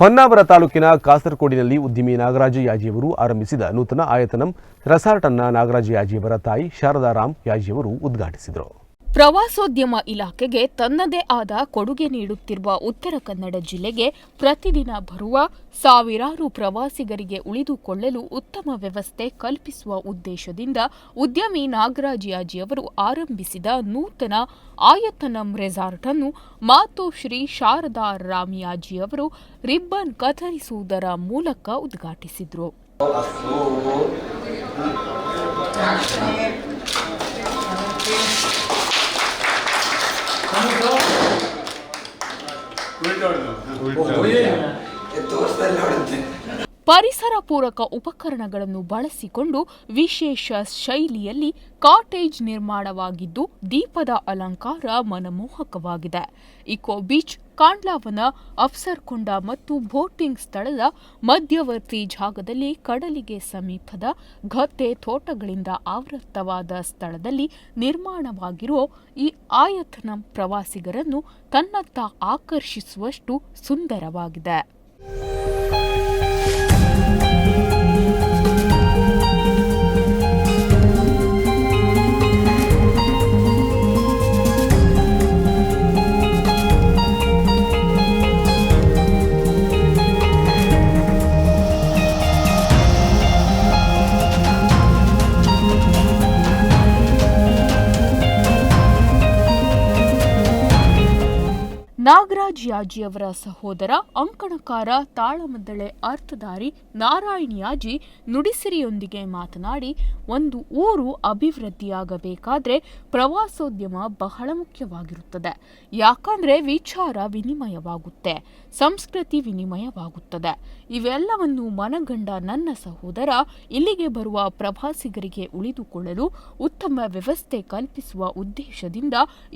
ಹೊನ್ನಾವರ ತಾಲೂಕಿನ ಕಾಸರಕೋಡಿನಲ್ಲಿ ಉದ್ಯಮಿ ನಾಗರಾಜ ಯಾಜಿಯವರು ಆರಂಭಿಸಿದ ನೂತನ ಆಯತನಂ ರೆಸಾರ್ಟ್ ಅನ್ನ ನಾಗರಾಜ ಯಾಜಿಯವರ ತಾಯಿ ಶಾರದಾರಾಮ್ ಯಾಜಿಯವರು ಉದ್ಘಾಟಿಸಿದರು. ಪ್ರವಾಸೋದ್ಯಮ ಇಲಾಖೆಗೆ ತನ್ನದೇ ಆದ ಕೊಡುಗೆ ನೀಡುತ್ತಿರುವ ಉತ್ತರ ಕನ್ನಡ ಜಿಲ್ಲೆಗೆ ಪ್ರತಿದಿನ ಬರುವ ಸಾವಿರಾರು ಪ್ರವಾಸಿಗರಿಗೆ ಉಳಿದುಕೊಳ್ಳಲು ಉತ್ತಮ ವ್ಯವಸ್ಥೆ ಕಲ್ಪಿಸುವ ಉದ್ದೇಶದಿಂದ ಉದ್ಯಮಿ ನಾಗರಾಜ್ ಯಾಜಿಯವರು ಆರಂಭಿಸಿದ ನೂತನ ಆಯತನಂ ರೆಸಾರ್ಟ್ ಅನ್ನು ಮಾತೋಶ್ರೀ ಶಾರದಾ ರಾಮ್ ಯಾಜಿಯವರು ರಿಬ್ಬನ್ ಕತ್ತರಿಸುವುದರ ಮೂಲಕ ಉದ್ಘಾಟಿಸಿದರು. ಪರಿಸರ ಪೂರಕ ಉಪಕರಣಗಳನ್ನು ಬಳಸಿಕೊಂಡು ವಿಶೇಷ ಶೈಲಿಯಲ್ಲಿ ಕಾಟೇಜ್ ನಿರ್ಮಾಣವಾಗಿದ್ದು ದೀಪದ ಅಲಂಕಾರ ಮನಮೋಹಕವಾಗಿದೆ. ಇಕೋ ಬೀಚ್ ಕಾಂಡ್ಲಾವನ ಅಫ್ಸರ್ಕೊಂಡ ಮತ್ತು ಬೋಟಿಂಗ್ ಸ್ಥಳದ ಮಧ್ಯವರ್ತಿ ಜಾಗದಲ್ಲಿ ಕಡಲಿಗೆ ಸಮೀಪದ ಗದ್ದೆ ತೋಟಗಳಿಂದ ಆವೃತ್ತವಾದ ಸ್ಥಳದಲ್ಲಿ ನಿರ್ಮಾಣವಾಗಿರುವ ಈ ಆಯತನ ಪ್ರವಾಸಿಗರನ್ನು ತನ್ನತ್ತ ಆಕರ್ಷಿಸುವಷ್ಟು ಸುಂದರವಾಗಿದೆ. ನಾಗರಾಜ್ ಯಾಜಿಯವರ ಸಹೋದರ, ಅಂಕಣಕಾರ ತಾಳಮದ್ದಳೆ ಅರ್ಥಧಾರಿ ನಾರಾಯಣ್ ಯಾಜಿ ನುಡಿಸಿರಿಯೊಂದಿಗೆ ಮಾತನಾಡಿ, ಒಂದು ಊರು ಅಭಿವೃದ್ಧಿಯಾಗಬೇಕಾದ್ರೆ ಪ್ರವಾಸೋದ್ಯಮ ಬಹಳ ಮುಖ್ಯವಾಗಿರುತ್ತದೆ. ಯಾಕಂದ್ರೆ ವಿಚಾರ ವಿನಿಮಯವಾಗುತ್ತೆ, ಸಂಸ್ಕೃತಿ ವಿನಿಮಯವಾಗುತ್ತದೆ. ಇವೆಲ್ಲವನ್ನು ಮನಗಂಡ ನನ್ನ ಸಹೋದರ ಇಲ್ಲಿಗೆ ಬರುವ ಪ್ರವಾಸಿಗರಿಗೆ ಉಳಿದುಕೊಳ್ಳಲು ಉತ್ತಮ ವ್ಯವಸ್ಥೆ ಕಲ್ಪಿಸುವ ಉದ್ದೇಶದಿಂದ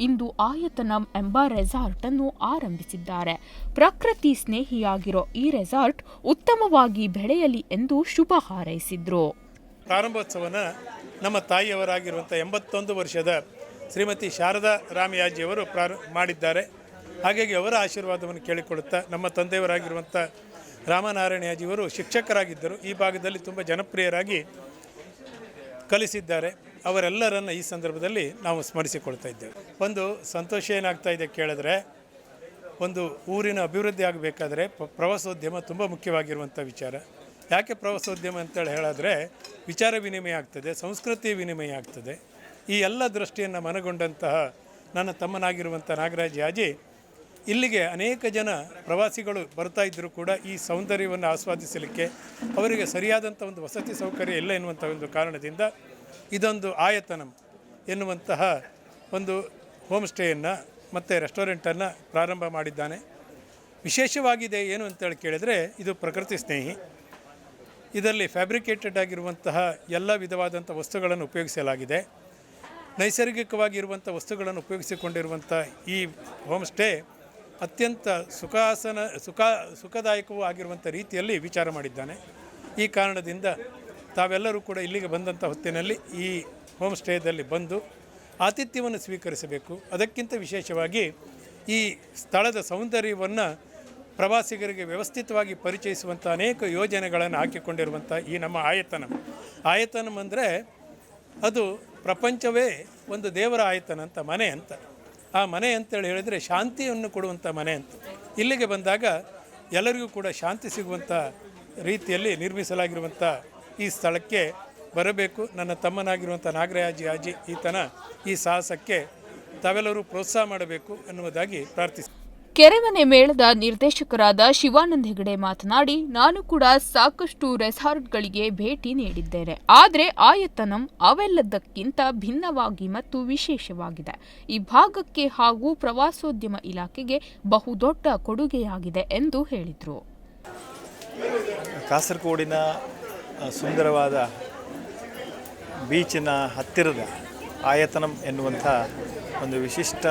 ಇಂದು ಆಯತನಂ ಎಂಬ ರೆಸಾರ್ಟ್ ಅನ್ನು ಆರಂಭಿಸಿದ್ದಾರೆ. ಪ್ರಕೃತಿ ಸ್ನೇಹಿಯಾಗಿರೋ ಈ ರೆಸಾರ್ಟ್ ಉತ್ತಮವಾಗಿ ಬೆಳೆಯಲಿ ಎಂದು ಶುಭ ಹಾರೈಸಿದ್ರು. ಪ್ರಾರಂಭೋತ್ಸವನ ನಮ್ಮ ತಾಯಿಯವರಾಗಿರುವಂಥ ಎಂಬತ್ತೊಂದು ವರ್ಷದ ಶ್ರೀಮತಿ ಶಾರದಾ ರಾಮಯಾಜಿಯವರು ಪ್ರಾರ, ಮಾಡಿದ್ದಾರೆ. ಹಾಗಾಗಿ ಅವರ ಆಶೀರ್ವಾದವನ್ನು ಕೇಳಿಕೊಳ್ಳುತ್ತಾ ನಮ್ಮ ತಂದೆಯವರಾಗಿರುವಂಥ ರಾಮನಾರಾಯಣಯಾಜಿಯವರು ಶಿಕ್ಷಕರಾಗಿದ್ದರು. ಈ ಭಾಗದಲ್ಲಿ ತುಂಬ ಜನಪ್ರಿಯರಾಗಿ ಕಲಿಸಿದ್ದಾರೆ. ಅವರೆಲ್ಲರನ್ನು ಈ ಸಂದರ್ಭದಲ್ಲಿ ನಾವು ಸ್ಮರಿಸಿಕೊಳ್ತಾ ಇದ್ದೇವೆ. ಒಂದು ಸಂತೋಷ ಏನಾಗ್ತಾ ಇದೆ ಕೇಳಿದ್ರೆ ಒಂದು ಊರಿನ ಅಭಿವೃದ್ಧಿ ಆಗಬೇಕಾದ್ರೆ ಪ್ರವಾಸೋದ್ಯಮ ತುಂಬ ಮುಖ್ಯವಾಗಿರುವಂಥ ವಿಚಾರ. ಯಾಕೆ ಪ್ರವಾಸೋದ್ಯಮ ಅಂತೇಳಿ ಹೇಳಿದ್ರೆ ವಿಚಾರ ವಿನಿಮಯ ಆಗ್ತದೆ, ಸಂಸ್ಕೃತಿ ವಿನಿಮಯ ಆಗ್ತದೆ. ಈ ಎಲ್ಲ ದೃಷ್ಟಿಯನ್ನು ಮನಗೊಂಡಂತಹ ನನ್ನ ತಮ್ಮನಾಗಿರುವಂಥ ನಾಗರಾಜ್ ಯಾಜಿ, ಇಲ್ಲಿಗೆ ಅನೇಕ ಜನ ಪ್ರವಾಸಿಗಳು ಬರ್ತಾ ಇದ್ದರೂ ಕೂಡ ಈ ಸೌಂದರ್ಯವನ್ನು ಆಸ್ವಾದಿಸಲಿಕ್ಕೆ ಅವರಿಗೆ ಸರಿಯಾದಂಥ ಒಂದು ವಸತಿ ಸೌಕರ್ಯ ಇಲ್ಲ ಎನ್ನುವಂಥ ಒಂದು ಕಾರಣದಿಂದ ಇದೊಂದು ಆಯತನಂ ಎನ್ನುವಂತಹ ಒಂದು ಹೋಮ್ ಸ್ಟೇಯನ್ನು ಮತ್ತು ರೆಸ್ಟೋರೆಂಟನ್ನು ಪ್ರಾರಂಭ ಮಾಡಿದ್ದಾನೆ. ವಿಶೇಷವಾಗಿದೆ ಏನು ಅಂತೇಳಿ ಕೇಳಿದರೆ, ಇದು ಪ್ರಕೃತಿ ಸ್ನೇಹಿ. ಇದರಲ್ಲಿ ಫ್ಯಾಬ್ರಿಕೇಟೆಡ್ ಆಗಿರುವಂತಹ ಎಲ್ಲ ವಿಧವಾದಂಥ ವಸ್ತುಗಳನ್ನು ಉಪಯೋಗಿಸಲಾಗಿದೆ. ನೈಸರ್ಗಿಕವಾಗಿರುವಂಥ ವಸ್ತುಗಳನ್ನು ಉಪಯೋಗಿಸಿಕೊಂಡಿರುವಂಥ ಈ ಹೋಮ್ ಸ್ಟೇ ಅತ್ಯಂತ ಸುಖಾಸನ, ಸುಖ, ಸುಖದಾಯಕವೂ ಆಗಿರುವಂಥ ರೀತಿಯಲ್ಲಿ ವಿಚಾರ ಮಾಡಿದ್ದಾನೆ. ಈ ಕಾರಣದಿಂದ ತಾವೆಲ್ಲರೂ ಕೂಡ ಇಲ್ಲಿಗೆ ಬಂದಂಥ ಹೊತ್ತಿನಲ್ಲಿ ಈ ಹೋಮ್ ಸ್ಟೇದಲ್ಲಿ ಬಂದು ಆತಿಥ್ಯವನ್ನು ಸ್ವೀಕರಿಸಬೇಕು. ಅದಕ್ಕಿಂತ ವಿಶೇಷವಾಗಿ ಈ ಸ್ಥಳದ ಸೌಂದರ್ಯವನ್ನು ಪ್ರವಾಸಿಗರಿಗೆ ವ್ಯವಸ್ಥಿತವಾಗಿ ಪರಿಚಯಿಸುವಂಥ ಅನೇಕ ಯೋಜನೆಗಳನ್ನು ಹಾಕಿಕೊಂಡಿರುವಂಥ ಈ ನಮ್ಮ ಆಯತನ. ಆಯತನಂ ಅಂದರೆ ಅದು ಪ್ರಪಂಚವೇ ಒಂದು ದೇವರ ಆಯತನ ಅಂತ ಮನೆ ಅಂತ. ಆ ಮನೆ ಅಂತೇಳಿ ಹೇಳಿದರೆ ಶಾಂತಿಯನ್ನು ಕೊಡುವಂಥ ಮನೆ ಅಂತ. ಇಲ್ಲಿಗೆ ಬಂದಾಗ ಎಲ್ಲರಿಗೂ ಕೂಡ ಶಾಂತಿ ಸಿಗುವಂಥ ರೀತಿಯಲ್ಲಿ ನಿರ್ಮಿಸಲಾಗಿರುವಂಥ ಈ ಸ್ಥಳಕ್ಕೆ ಬರಬೇಕು. ನನ್ನ ತಮ್ಮನಾಗಿರುವಂಥ ನಾಗರಾಜಿ ಅಜ್ಜಿ ಈತನ ಈ ಸಾಹಸಕ್ಕೆ ತಾವೆಲ್ಲರೂ ಪ್ರೋತ್ಸಾಹ ಮಾಡಬೇಕು ಅನ್ನುವುದಾಗಿ ಪ್ರಾರ್ಥಿಸಿ. ಕೆರೆಮನೆ ಮೇಳದ ನಿರ್ದೇಶಕರಾದ ಶಿವಾನಂದ ಹೆಗಡೆ ಮಾತನಾಡಿ ನಾನು ಕೂಡ ಸಾಕಷ್ಟು ರೆಸಾರ್ಟ್ಗಳಿಗೆ ಭೇಟಿ ನೀಡಿದ್ದೇನೆ. ಆದರೆ ಆಯತನಂ ಅವೆಲ್ಲದಕ್ಕಿಂತ ಭಿನ್ನವಾಗಿ ಮತ್ತು ವಿಶೇಷವಾಗಿದೆ. ಈ ಭಾಗಕ್ಕೆ ಹಾಗೂ ಪ್ರವಾಸೋದ್ಯಮ ಇಲಾಖೆಗೆ ಬಹುದೊಡ್ಡ ಕೊಡುಗೆಯಾಗಿದೆ ಎಂದು ಹೇಳಿದರು. ಕಾಸರಗೋಡಿನ ಸುಂದರವಾದ ಬೀಚಿನ ಹತ್ತಿರದ ಆಯತನಂ ಎನ್ನುವಂಥ ಒಂದು ವಿಶಿಷ್ಟ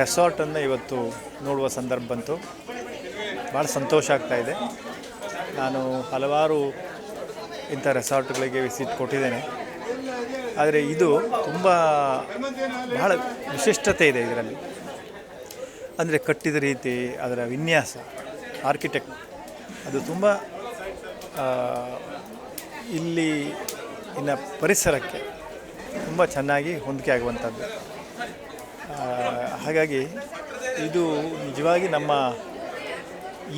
ರೆಸಾರ್ಟನ್ನು ಇವತ್ತು ನೋಡುವ ಸಂದರ್ಭ ಬಂತು. ಭಾಳ ಸಂತೋಷ ಆಗ್ತಾ ಇದೆ. ನಾನು ಹಲವಾರು ಇಂಥ ರೆಸಾರ್ಟ್ಗಳಿಗೆ ವಿಸಿಟ್ ಕೊಟ್ಟಿದ್ದೇನೆ. ಆದರೆ ಇದು ತುಂಬ ಬಹಳ ವಿಶಿಷ್ಟತೆ ಇದೆ ಇದರಲ್ಲಿ. ಅಂದರೆ ಕಟ್ಟಿದ ರೀತಿ, ಅದರ ವಿನ್ಯಾಸ ಆರ್ಕಿಟೆಕ್ಟ್ ಅದು ತುಂಬ ಇಲ್ಲಿ ಇನ್ನ ಪರಿಸರಕ್ಕೆ ತುಂಬ ಚೆನ್ನಾಗಿ ಹೊಂದಿಕೆ ಆಗುವಂಥದ್ದು. ಹಾಗಾಗಿ ಇದು ನಿಜವಾಗಿ ನಮ್ಮ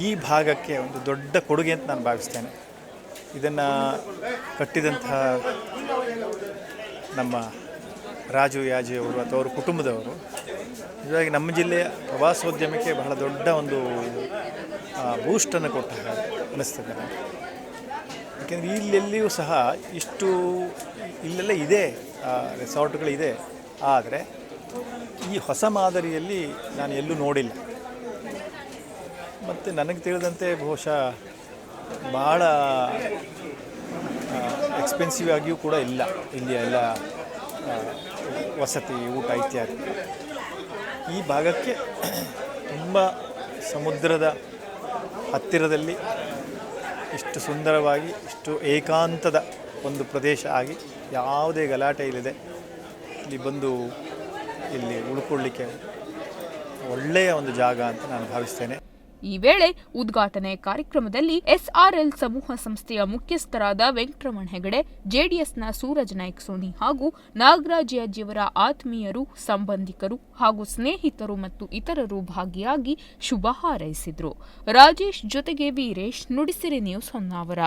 ಈ ಭಾಗಕ್ಕೆ ಒಂದು ದೊಡ್ಡ ಕೊಡುಗೆ ಅಂತ ನಾನು ಭಾವಿಸ್ತೇನೆ. ಇದನ್ನು ಕಟ್ಟಿದಂತಹ ನಮ್ಮ ರಾಜು ಯಾಜಿಯವರು ಅಥವಾ ಅವರ ಕುಟುಂಬದವರು ನಿಜವಾಗಿ ನಮ್ಮ ಜಿಲ್ಲೆಯ ಪ್ರವಾಸೋದ್ಯಮಕ್ಕೆ ಬಹಳ ದೊಡ್ಡ ಒಂದು ಬೂಸ್ಟನ್ನು ಕೊಟ್ಟ ಹಾಗೆ ಅನ್ನಿಸ್ತದೆ ನನಗೆ. ಯಾಕೆಂದರೆ ಇಲ್ಲೆಲ್ಲಿಯೂ ಸಹ ಇಷ್ಟು ಇಲ್ಲೆಲ್ಲ ಇದೆ ರೆಸಾರ್ಟ್ಗಳಿದೆ. ಆದರೆ ಈ ಹೊಸ ಮಾದರಿಯಲ್ಲಿ ನಾನು ಎಲ್ಲೂ ನೋಡಿಲ್ಲ. ಮತ್ತು ನನಗೆ ತಿಳಿದಂತೆ ಬಹುಶಃ ಭಾಳ ಎಕ್ಸ್ಪೆನ್ಸಿವ್ ಆಗಿಯೂ ಕೂಡ ಇಲ್ಲ ಇಲ್ಲಿ ಎಲ್ಲ ವಸತಿ, ಊಟ ಇತ್ಯಾದಿ. ಈ ಭಾಗಕ್ಕೆ ತುಂಬ ಸಮುದ್ರದ ಹತ್ತಿರದಲ್ಲಿ ಇಷ್ಟು ಸುಂದರವಾಗಿ, ಇಷ್ಟು ಏಕಾಂತದ ಒಂದು ಪ್ರದೇಶ ಆಗಿ ಯಾವುದೇ ಗಲಾಟೆ ಇಲ್ಲಿದೆ ಇಲ್ಲಿ ಬಂದು ಇಲ್ಲಿ ಉಳ್ಕೊಳ್ಳಿಕ್ಕೆ ಒಳ್ಳೆಯ ಒಂದು ಜಾಗ ಅಂತ ನಾನು ಭಾವಿಸ್ತೇನೆ. ಈ ವೇಳೆ ಉದ್ಘಾಟನೆ ಕಾರ್ಯಕ್ರಮದಲ್ಲಿ ಎಸ್ಆರ್ಎಲ್ ಸಮೂಹ ಸಂಸ್ಥೆಯ ಮುಖ್ಯಸ್ಥರಾದ ವೆಂಕಟರಮಣ ಹೆಗಡೆ, ಜೆಡಿಎಸ್ನ ಸೂರಜ್ ನಾಯ್ಕ್ ಸೋನಿ ಹಾಗೂ ನಾಗರಾಜ್ ಯಾಜಿಯವರ ಆತ್ಮೀಯರು, ಸಂಬಂಧಿಕರು ಹಾಗೂ ಸ್ನೇಹಿತರು ಮತ್ತು ಇತರರು ಭಾಗಿಯಾಗಿ ಶುಭ ಹಾರೈಸಿದರು. ರಾಜೇಶ್ ಜೊತೆಗೆ ವೀರೇಶ್ ನುಡಿಸಿರಿ ನ್ಯೂಸ್ ಹೊನ್ನಾವರ.